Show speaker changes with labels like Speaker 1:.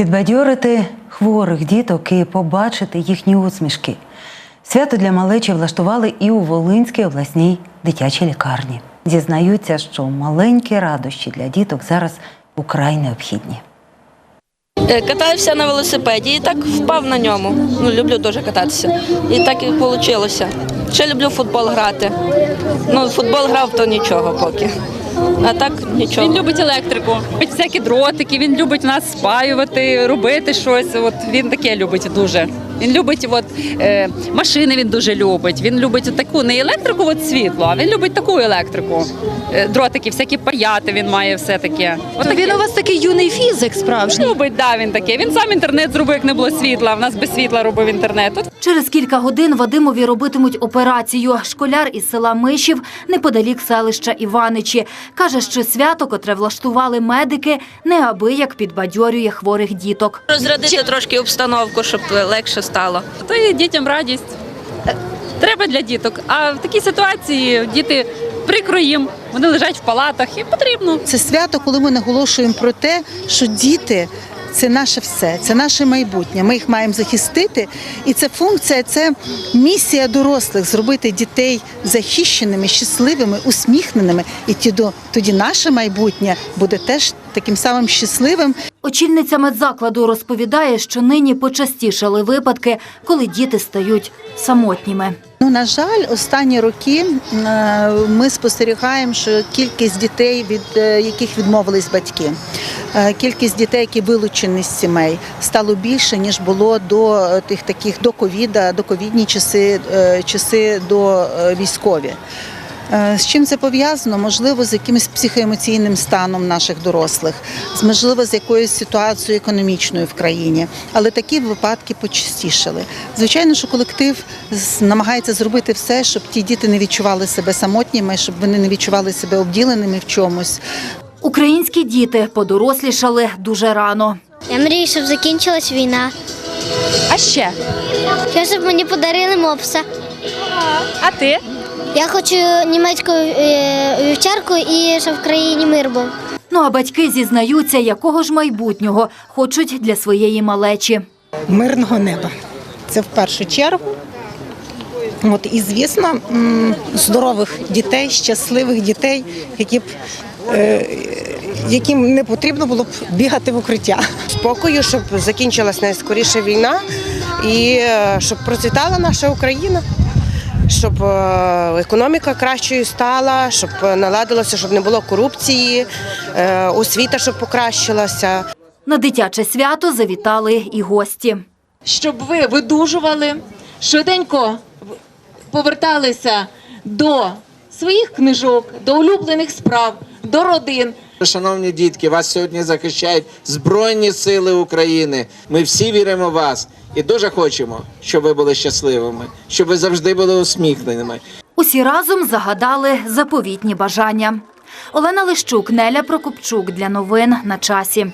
Speaker 1: Підбадьорити хворих діток і побачити їхні усмішки. Свято для малечі влаштували і у Волинській обласній дитячій лікарні. Зізнаються, що маленькі радощі для діток зараз украй необхідні.
Speaker 2: Е, Катався на велосипеді і так впав на ньому. Ну, люблю дуже кататися. І так і вийшло. Ще люблю футбол грати. Ну, футбол грав, то нічого поки. А так нічого.
Speaker 3: Він любить електрику, всякі дротики, він любить нас спаювати, робити щось. От він таке любить дуже. Він любить от, е, машини, він дуже любить. Він любить таку не електрику, от світло, а він любить таку електрику. Е, дротики, всякі паяти він має все таке. От таке.
Speaker 4: він у вас такий юний фізик справжній.
Speaker 3: любить, да, він таке. Він сам інтернет зробив, як не було світла. В нас без світла робив інтернет. От
Speaker 4: Через кілька годин Вадимові робитимуть операцію. Школяр із села Мишів неподалік селища Іваничі. Каже, що свято, котре влаштували медики, неабияк підбадьорює хворих діток.
Speaker 2: Розрядити трошки обстановку, щоб легше стало.
Speaker 3: то і дітям радість. Треба для діток. А в такій ситуації діти прикро їм, вони лежать в палатах і потрібно.
Speaker 5: Це свято, коли ми наголошуємо про те, що діти це наше все, це наше майбутнє. Ми їх маємо захистити. І це функція, це місія дорослих зробити дітей захищеними, щасливими, усміхненими. І тоді наше майбутнє буде теж таким самим щасливим
Speaker 4: Очільниця медзакладу розповідає, що нині почастішали випадки, коли діти стають самотніми.
Speaker 5: Ну, на жаль, останні роки е, ми спостерігаємо, що кількість дітей, від е, яких відмовились батьки, е, кількість дітей, які вилучені з сімей, стало більше ніж було до тих таких до ковіда, до ковідні часи, часи до військові. Е, З чим це пов'язано? Можливо, з якимось психоемоційним станом наших дорослих, можливо, з якоюсь ситуацією економічною в країні. Але такі випадки почастішали. Звичайно, що колектив намагається зробити все, щоб ті діти не відчували себе самотніми, щоб вони не відчували себе обділеними в чомусь.
Speaker 4: Українські діти подорослішали дуже рано.
Speaker 6: Я мрію, щоб закінчилась війна.
Speaker 3: А ще?
Speaker 6: Я щоб мені подарили мопса.
Speaker 3: А ти?
Speaker 6: Я хочу німецьку е, вівчарку і щоб в країні мир був.
Speaker 4: Ну а батьки зізнаються, якого ж майбутнього хочуть для своєї малечі.
Speaker 7: мирного неба. Це в першу чергу. От, і, звісно, здорових дітей, щасливих дітей, які б, е, яким не потрібно було б бігати в укриття.
Speaker 8: спокою, щоб закінчилась найскоріше війна і е, щоб процвітала наша Україна, щоб е, економіка кращою стала, щоб наладилося, щоб не було корупції, е, освіта, щоб покращилася.
Speaker 4: На дитяче свято завітали і гості.
Speaker 9: щоб ви видужували, швиденько поверталися до своїх книжок, до улюблених справ, до родин.
Speaker 10: Шановні дітки, вас сьогодні захищають Збройні Сили України. Ми всі віримо в вас і дуже хочемо, щоб ви були щасливими, щоб ви завжди були усміхненими.
Speaker 4: Усі разом загадали заповітні бажання. Олена Лищук, Неля Прокопчук для новин на часі.